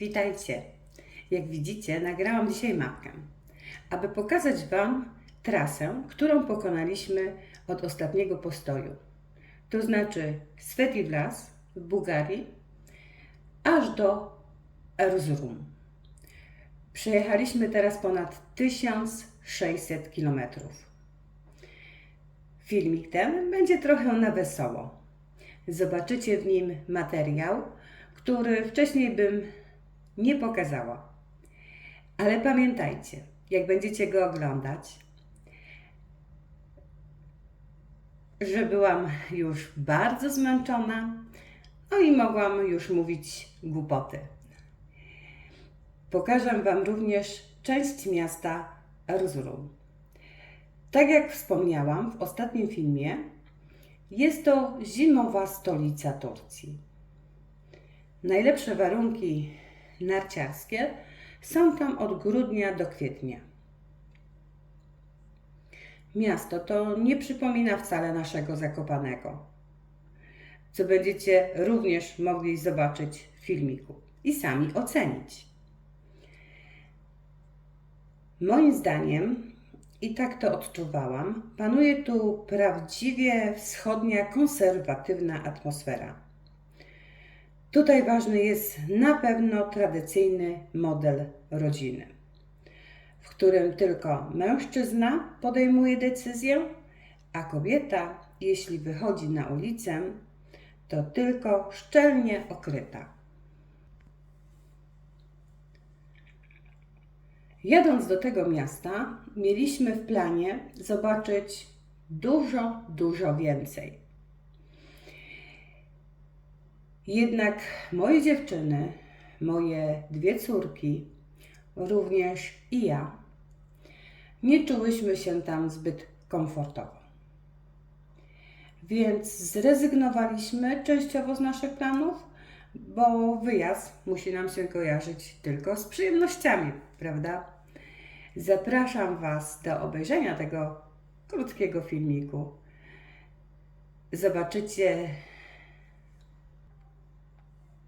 Witajcie. Jak widzicie, nagrałam dzisiaj mapkę, aby pokazać Wam trasę, którą pokonaliśmy od ostatniego postoju. To znaczy Svetivlas w Bułgarii aż do Erzurum. Przejechaliśmy teraz ponad 1600 km. Filmik ten będzie trochę na wesoło. Zobaczycie w nim materiał, który wcześniej bym nie pokazała. Ale pamiętajcie, jak będziecie go oglądać, że byłam już bardzo zmęczona, no i mogłam już mówić głupoty. Pokażę Wam również część miasta Erzurum. Tak jak wspomniałam w ostatnim filmie, jest to zimowa stolica Turcji. Najlepsze warunki narciarskie są tam od grudnia do kwietnia. Miasto to nie przypomina wcale naszego Zakopanego, co będziecie również mogli zobaczyć w filmiku i sami ocenić. Moim zdaniem, i tak to odczuwałam, panuje tu prawdziwie wschodnia, konserwatywna atmosfera. Tutaj ważny jest na pewno tradycyjny model rodziny, w którym tylko mężczyzna podejmuje decyzję, a kobieta, jeśli wychodzi na ulicę, to tylko szczelnie okryta. Jadąc do tego miasta, mieliśmy w planie zobaczyć dużo, dużo więcej. Jednak moje dziewczyny, moje dwie córki, również i ja, nie czułyśmy się tam zbyt komfortowo. Więc zrezygnowaliśmy częściowo z naszych planów, bo wyjazd musi nam się kojarzyć tylko z przyjemnościami, prawda? Zapraszam Was do obejrzenia tego krótkiego filmiku. Zobaczycie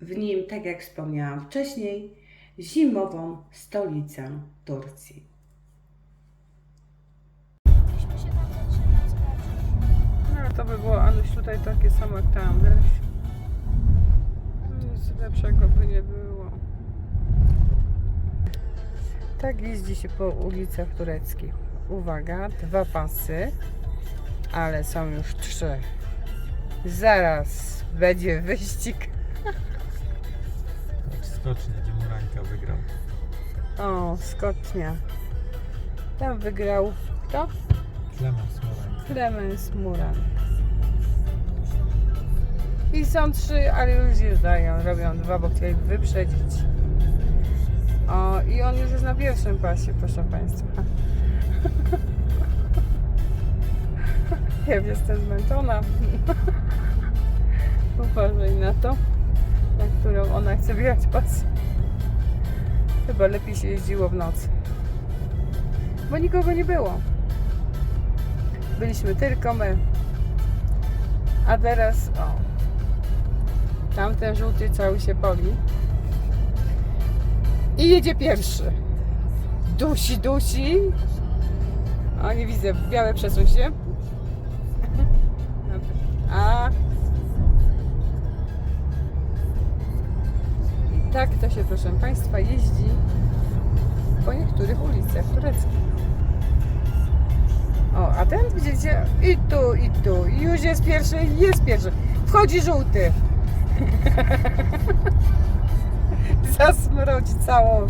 w nim, tak jak wspomniałam wcześniej, zimową stolicę Turcji. No to by było, Anuś, tutaj takie samo jak tam, wiesz. Nic lepszego by nie było. Tak jeździ się po ulicach tureckich. Uwaga, dwa pasy, ale są już trzy. Zaraz będzie wyścig. Skocznie, gdzie Murańka wygrał. O, skocznia. Tam wygrał kto? Klemens Murańka. Clemens Muran. I są trzy, ale już zjeżdżają, robią dwa, bo chcieli wyprzedzić. O, i on już jest na pierwszym pasie, proszę Państwa. Ja jestem zmęczona. Uważaj na to, na którą ona chce wjechać pas. Chyba lepiej się jeździło w nocy. Bo nikogo nie było. Byliśmy tylko my. A teraz o. Tamten żółty cały się poli. I jedzie pierwszy. Dusi, dusi. O, nie widzę. Białe przesuń się. A. tak to się, proszę Państwa, jeździ po niektórych ulicach tureckich. O, a ten widzicie? I tu, i tu. Już jest pierwszy, jest pierwszy. Wchodzi żółty. Zasmrodzi całą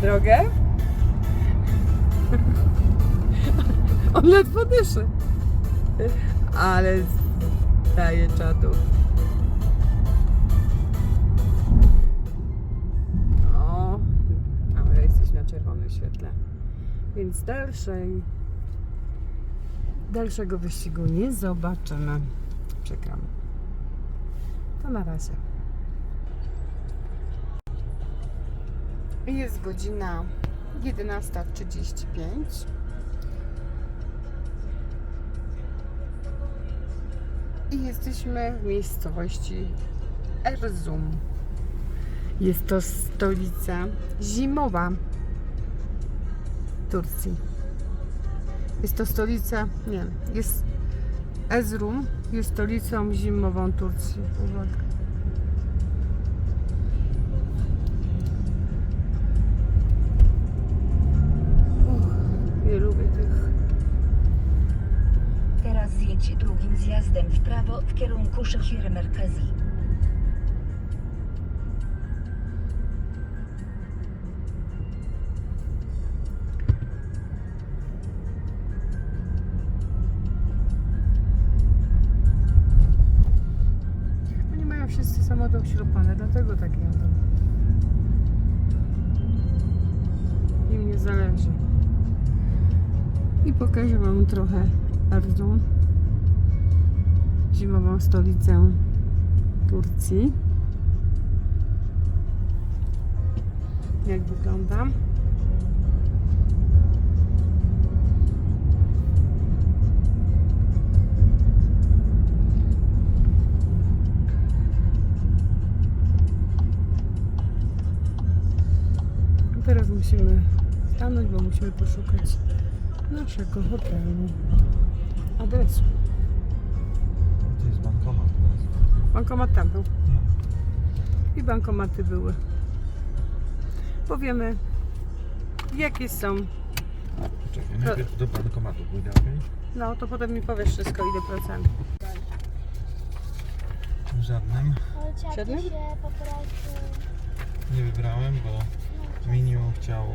drogę. On ledwo dyszy. Ale daje czadu. Czerwonym świetle. Więc dalszej dalszego wyścigu nie zobaczymy. Przykro mi. To na razie. Jest godzina 11.35. I jesteśmy w miejscowości Erzum. Jest to stolica zimowa Turcji. Jest to stolica, nie, jest Ezrum, jest stolicą zimową Turcji. Uwaga. Lubię tych. Teraz zjedź drugim zjazdem w prawo w kierunku Szechir Merkazi. Samochód śrupane, dlatego tak jadą. Im nie zależy. I pokażę Wam trochę Erzum, zimową stolicę Turcji. Jak wygląda? Teraz musimy stanąć, bo musimy poszukać naszego hotelu. Adresu. To jest bankomat teraz. Bankomat tam był. No. I bankomaty były. Powiemy, jakie są. Czekaj, najpierw do bankomatu pójdę, okej? No, to potem mi powiesz wszystko, ile procent. Żadnym Siedem? się po prostu... nie wybrałem, bo minimum chciało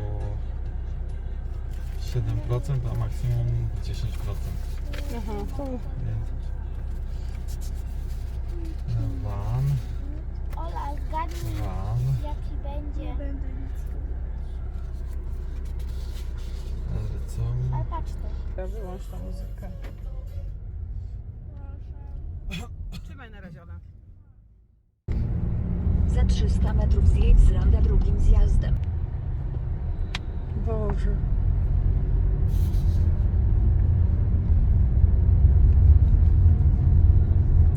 7%, a maksimum 10%. Aha, to Więc... Van, Ola, zgadnij van, jaki będzie. ale co? Ale patrz to. Dobra, wyłącz tą muzykę. Trzymaj na razie, Ola. Za 300 metrów zjedź z ronda drugim zjazdem. Boże.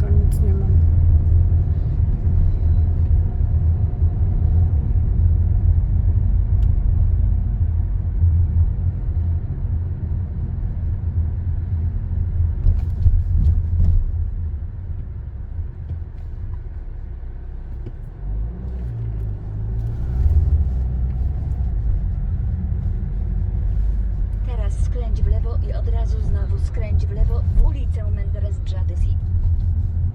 To nic nie mam. Teraz skręć w lewo i od razu znowu skręć w lewo w ulicę Menderes Dżadesi.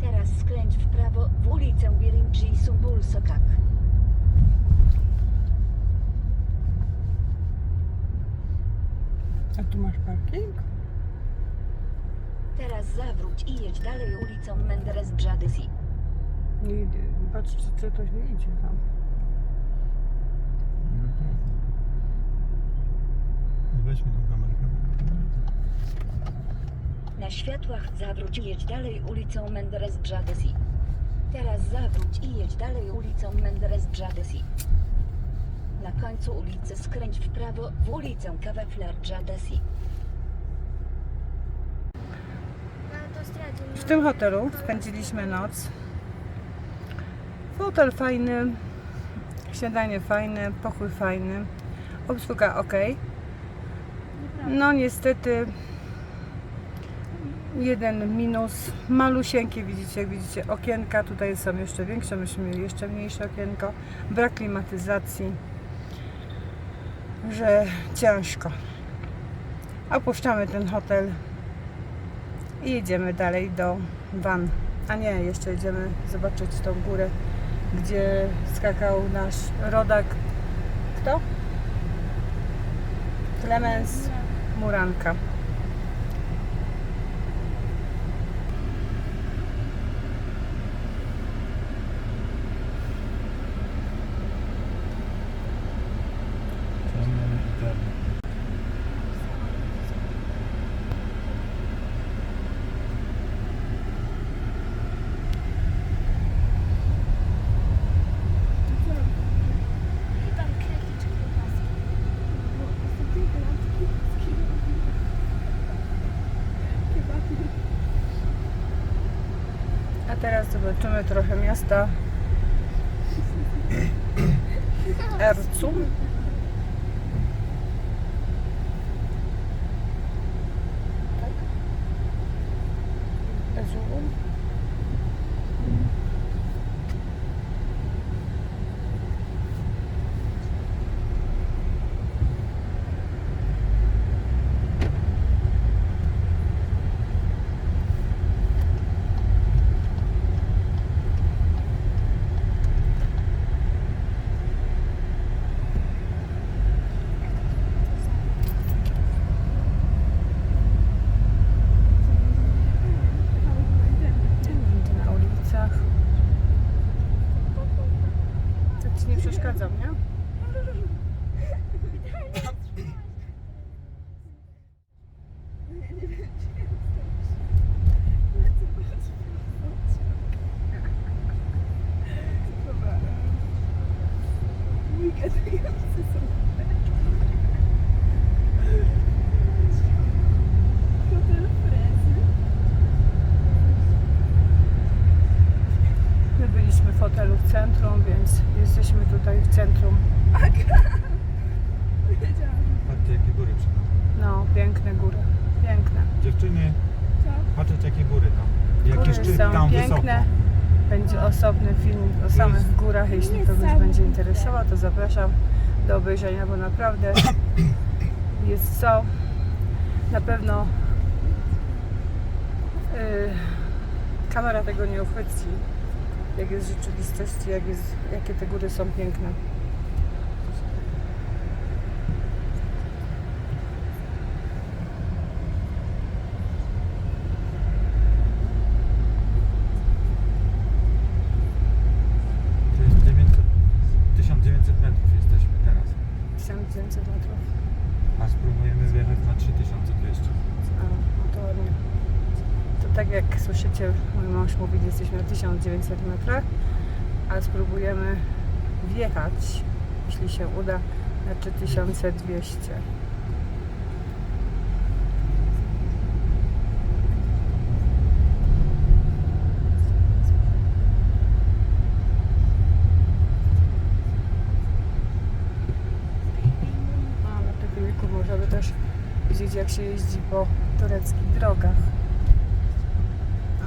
Teraz skręć w prawo w ulicę Birinci Sumbul Sokak. A tu masz parking? Teraz zawróć i jedź dalej ulicą Menderes Dżadesi. Nie idzie. Patrz, czy, czy ktoś nie idzie tam. No to... No Weźmy tą kamerkę. Na światłach zawróć i jedź dalej ulicą Menderes Dżadesi. Teraz zawróć i jedź dalej ulicą Menderes Dżadesi. Na końcu ulicy skręć w prawo w ulicę. Na autostradzie. W tym hotelu spędziliśmy noc. Hotel fajny, śniadanie fajne, pokój fajny, obsługa ok. No niestety jeden minus, malusieńkie widzicie, jak widzicie okienka, tutaj są jeszcze większe, myśmy mieli jeszcze mniejsze okienko, brak klimatyzacji, że ciężko. Opuszczamy ten hotel i jedziemy dalej do Van. A nie, jeszcze jedziemy zobaczyć tą górę, gdzie skakał nasz rodak. Kto? Clemens Muranka. место Эрцум. Hotelu w centrum, więc jesteśmy tutaj w centrum. Patrzcie jakie góry nami. No, piękne góry. Piękne. Dziewczyny, patrzcie jakie góry tam. Jaki Góry szczyt są tam piękne. wysoko. Będzie osobny film o samych górach. Jeśli kogoś będzie interesował, to zapraszam do obejrzenia, bo naprawdę jest co. Na pewno yy, kamera tego nie uchwyci, jak jest w rzeczywistości, jak jest, jakie te góry są piękne. To jest 900, 1900 metrów jesteśmy teraz. 1900 metrów. A spróbujemy wjechać na 3200. A, no to ładnie. To tak jak słyszycie, mąż mówi, jesteśmy na 1900 metrach, a spróbujemy wjechać, jeśli się uda, na 3200. A na tym filmiku możemy też widzieć, jak się jeździ po tureckich drogach. No.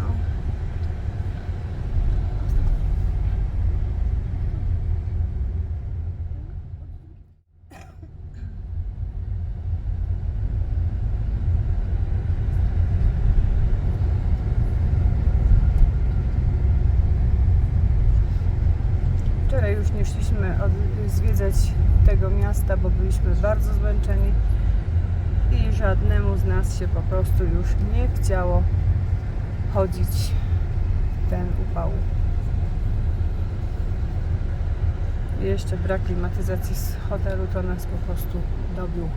Wczoraj już nie szliśmy od, tego miasta, bo byliśmy bardzo zmęczeni i żadnemu z nas się po prostu już nie chciało chodzić w ten upał. Jeszcze brak klimatyzacji z hotelu to nas po prostu dobił.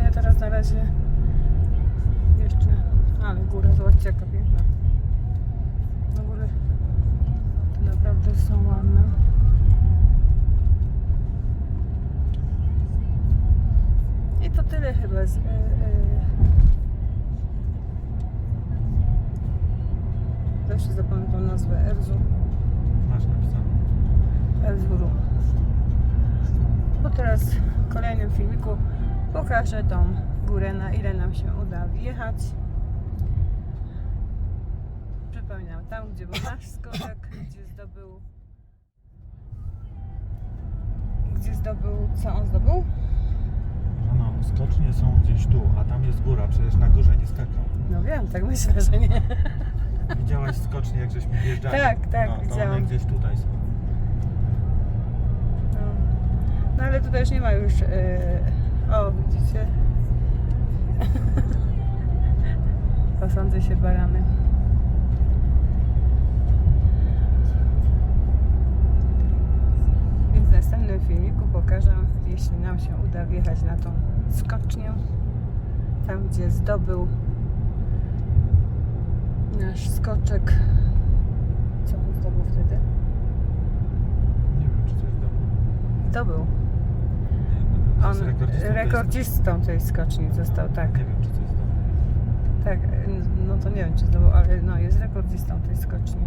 Ale teraz na razie jeszcze. Ale góra, zobaczcie jaka piękna. No góry to naprawdę są ładne. I to tyle chyba z. E, e... Zawsze zapamiętam nazwę Erzu. Masz napisane. Elzuru. Bo teraz w kolejnym filmiku pokażę tą górę, na ile nam się uda wjechać. Przypominam, tam gdzie był nasz skoczek, gdzie zdobył gdzie zdobył, co on zdobył? No, no, skocznie są gdzieś tu, a tam jest góra, przecież na górze nie skakał. No wiem, tak myślę, że nie. Widziałaś skocznie, jak żeśmy wjeżdżali? Tak, tak, no, to widziałam. one gdzieś tutaj są. No, no ale tutaj już nie ma już. Yy... O, widzicie? Pasące się barany. Więc w następnym filmiku pokażę, jeśli nam się uda wjechać na tą skocznię, tam gdzie zdobył nasz skoczek. Co on zdobył wtedy? Nie wiem, czy to jest dobre. Zdobył. On jest rekordzistą tej rekordzistą tej skoczni został, tak. Nie wiem, czy to jest dobre. Tak, no to nie wiem czy zdobył, ale no jest rekordzistą tej skoczni.